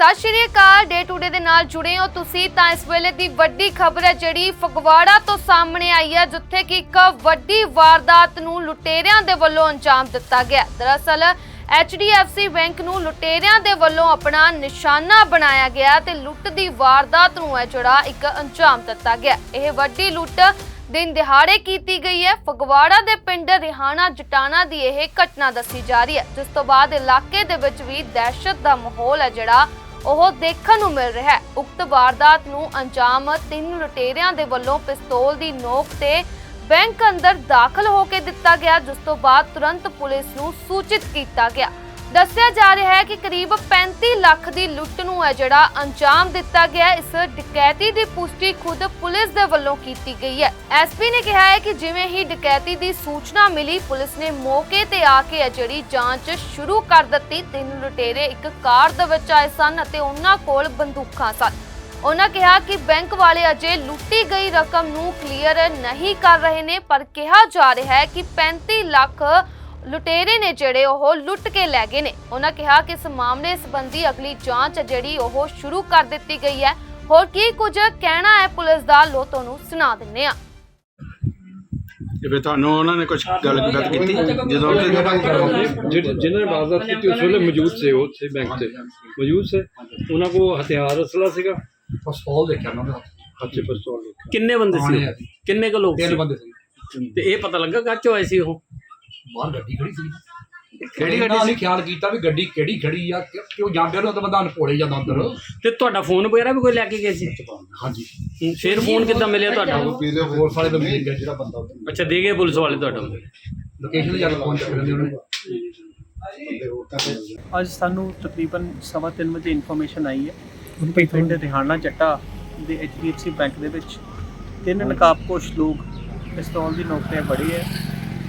ਸਤਿ ਸ਼੍ਰੀ ਅਕਾਲ day to day ਦੇ ਨਾਲ ਜੁੜੇ ਹੋ ਤੁਸੀਂ ਤਾਂ ਇਸ ਵੇਲੇ ਦੀ ਵੱਡੀ ਖਬਰ ਹੈ ਜਿਹੜੀ ਫਗਵਾੜਾ ਤੋਂ ਸਾਹਮਣੇ ਆਈ ਹੈ, ਜਿੱਥੇ ਕਿ ਇੱਕ ਵੱਡੀ ਵਾਰਦਾਤ ਨੂੰ ਲੁਟੇਰਿਆਂ ਦੇ ਵੱਲੋਂ ਅੰਜਾਮ ਦਿੱਤਾ ਗਿਆ। ਦਰਅਸਲ HDFC ਬੈਂਕ ਨੂੰ ਲੁਟੇਰਿਆਂ ਦੇ ਵੱਲੋਂ ਆਪਣਾ ਨਿਸ਼ਾਨਾ ਬਣਾਇਆ ਗਿਆ ਤੇ ਲੁੱਟ ਦੀ ਵਾਰਦਾਤ ਨੂੰ ਹੈ ਜਿਹੜਾ ਇੱਕ ਅੰਜਾਮ ਦਿੱਤਾ ਗਿਆ। ਇਹ ਵੱਡੀ ਲੁੱਟ ਦਿਨ ਦਿਹਾੜੇ ਕੀਤੀ ਗਈ ਹੈ। ਫਗਵਾੜਾ ਦੇ ਪਿੰਡ ਰਿਹਾਣਾ ਜਟਾਣਾ ਦੀ ਇਹ ਘਟਨਾ ਦੱਸੀ ਜਾ ਰਹੀ ਹੈ, ਜਿਸ ਤੋਂ ਬਾਅਦ ਇਲਾਕੇ ਦੇ ਵਿੱਚ ਵੀ ਦਹਿਸ਼ਤ ਦਾ ਮਾਹੌਲ ਹੈ ਜਿਹੜਾ ਉਹ ਦੇਖਣ ਨੂੰ ਮਿਲ ਰਿਹਾ ਹੈ। ਉਕਤ ਵਾਰਦਾਤ ਨੂੰ ਅੰਜਾਮ ਤਿੰਨ ਲੁਟੇਰਿਆਂ ਦੇ ਵੱਲੋਂ ਪਿਸਤੌਲ ਦੀ ਨੋਕ ਤੇ ਬੈਂਕ ਅੰਦਰ ਦਾਖਲ ਹੋ ਕੇ ਦਿੱਤਾ ਗਿਆ, ਜਿਸ ਤੋਂ ਬਾਅਦ ਤੁਰੰਤ ਪੁਲਿਸ ਨੂੰ ਸੂਚਿਤ ਕੀਤਾ ਗਿਆ। ਦੱਸਿਆ ਜਾ ਰਿਹਾ ਹੈ ਕਿ ਕਰੀਬ 35 ਲੱਖ ਦੀ ਲੁੱਟ ਨੂੰ ਹੈ ਜਿਹੜਾ ਅੰਜਾਮ ਦਿੱਤਾ ਗਿਆ ਇਸ ਡਕੈਤੀ ਦੀ ਪੁਸ਼ਟੀ ਖੁਦ ਪੁਲਿਸ ਦੇ ਵੱਲੋਂ ਕੀਤੀ ਗਈ ਹੈ। ਐਸਪੀ ਨੇ ਕਿਹਾ ਹੈ ਕਿ ਜਿਵੇਂ ਹੀ ਡਕੈਤੀ ਦੀ ਸੂਚਨਾ ਮਿਲੀ, ਪੁਲਿਸ ਨੇ ਮੌਕੇ ਤੇ ਆ ਕੇ ਜਿਹੜੀ ਜਾਂਚ ਸ਼ੁਰੂ ਕਰ ਦਿੱਤੀ। ਤਿੰਨ ਲੁਟੇਰੇ ਇੱਕ ਕਾਰ ਦੇ ਵਿੱਚ ਆਏ ਸਨ ਅਤੇ ਉਹਨਾਂ ਕੋਲ ਬੰਦੂਕਾਂ ਸਨ। ਉਹਨਾਂ ਕਿਹਾ ਕਿ ਬੈਂਕ ਵਾਲੇ ਅਜੇ ਲੁੱਟੀ ਗਈ ਰਕਮ ਨੂੰ ਕਲੀਅਰ ਨਹੀਂ ਕਰ ਰਹੇ ਨੇ, ਪਰ ਕਿਹਾ ਜਾ ਰਿਹਾ ਹੈ ਕਿ 35 ਲੱਖ ਲੁਟੇਰੇ ਨੇ ਜਿਹੜੇ ਉਹ ਲੁੱਟ ਕੇ ਲੈ ਗਏ ਨੇ। ਉਹਨਾਂ ਕਿਹਾ ਕਿ ਇਸ ਮਾਮਲੇ ਸੰਬੰਧੀ ਅਗਲੀ ਜਾਂਚ ਜਿਹੜੀ ਉਹ ਸ਼ੁਰੂ ਕਰ ਦਿੱਤੀ ਗਈ ਹੈ। ਹੋਰ ਕੀ ਕੁਝ ਕਹਿਣਾ ਹੈ ਪੁਲਿਸ ਦਾ ਲੋ ਤੁਹਾਨੂੰ ਸੁਣਾ ਦਿੰਨੇ ਆ ਜਿਵੇਂ ਤੁਹਾਨੂੰ ਉਹਨਾਂ ਨੇ ਕੁਝ ਗੱਲ ਗੱਲ ਕੀਤੀ ਜਦੋਂ ਕਿ ਜਿਹੜੇ ਜਿਨ੍ਹਾਂ ਨੇ ਵਾਰਦਾਤ ਕੀਤੀ ਉਸ ਵੇਲੇ ਮੌਜੂਦ ਸੀ ਉਹ ਉੱਥੇ ਬੈਂਕ 'ਚ ਮੌਜੂਦ ਸੀ। ਉਹਨਾਂ ਕੋਲ ਹਥਿਆਰ ਅਸਲਾ ਸੀਗਾ। ਪਿਸਤੌਲ ਦੇਖਿਆ ਉਹਨਾਂ ਦੇ ਹੱਥ। ਅੱਛੇ ਪਿਸਤੌਲ ਕਿੰਨੇ ਬੰਦੇ ਸੀ? ਜੀ। ਕਿੰਨੇ ਕੁ ਲੋਕ ਤਿੰਨ ਸੀ? ਬੰਦੇ ਸੀ। ਤੇ ਇਹ ਪਤਾ ਲੱਗਾ ਕਾਚੋ ਆਏ ਸੀ ਉਹ? ਬਾਹਰ ਗੱਡੀ ਖੜੀ ਸੀ। ਕਿਹੜੀ ਗੱਡੀ ਸੀ? ਖਿਆਲ ਕੀਤਾ ਵੀ ਗੱਡੀ ਕਿਹੜੀ ਖੜੀ ਆ ਕਿ- ਕਿਉਂ ਜਾਂਦੇ ਨੂੰ ਤਾਂ ਬੰਦਾ ਅਨਪੋੜੇ ਜਾਂਦਾ ਅੰਦਰ। ਤੇ ਤੁਹਾਡਾ ਫੋਨ ਵਗੈਰਾ ਵੀ ਕੋਈ ਲੈ ਕੇ ਗਏ ਸੀ? ਹਾਂਜੀ। ਫਿਰ ਫੋਨ ਕਿੱਦਾਂ ਮਿਲਿਆ ਤੁਹਾਡਾ? ਪੀਲੇ ਹੋਰ ਵਾਲੇ ਨੂੰ ਮਿਲ ਗਿਆ ਜਿਹੜਾ ਬੰਦਾ ਅੱਛਾ ਦੇ ਗਏ ਪੁਲਿਸ ਵਾਲੇ ਤੁਹਾਡਾ? ਲੋਕੇਸ਼ਨ ਤੇ ਜਾ ਕੇ ਪਹੁੰਚ ਜਾਂਦੇ ਉਹਨੇ। ਅੱਜ ਸਾਨੂੰ ਤਕਰੀਬਨ ਸਵਾ ਤਿੰਨ ਵਜੇ ਇਨਫੋਰਮੇਸ਼ਨ ਆਈ ਹੈ। ਪਿੰਡ ਰਿਹਾਨਾ ਚੱਟਾ ਦੇ HDFC ਬੈਂਕ ਦੇ ਵਿੱਚ। ਤਿੰਨ ਨਕਾਬਪੋਸ਼ ਲੋਕ ਪਿਸਤੌਲ ਦੀ ਨੋਕ ਤੇ ਬੜੇ ਹੈ।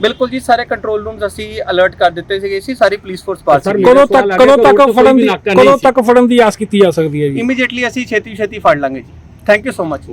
ਬਿਲਕੁਲ ਜੀ ਸਾਰੇ ਕੰਟਰੋਲ ਰੂਮਸ ਅਸੀਂ ਅਲਰਟ ਕਰ ਦਿੱਤੇ ਸੀਗੇ ਸੀ ਸਾਰੀ ਪੁਲਿਸ ਫੋਰਸ ਪਾਸ ਸਰ, ਕਦੋਂ ਤੱਕ ਕਦੋਂ ਤੱਕ ਫੜਨ ਦੀ ਕਦੋਂ। ਤੱਕ ਫੜਨ ਦੀ ਆਸ ਕੀਤੀ ਜਾ ਸਕਦੀ ਹੈ ਜੀ? ਇਮੀਡੀਏਟਲੀ ਅਸੀਂ ਛੇਤੀ ਛੇਤੀ ਫੜ ਲਾਂਗੇ ਜੀ। Thank you so much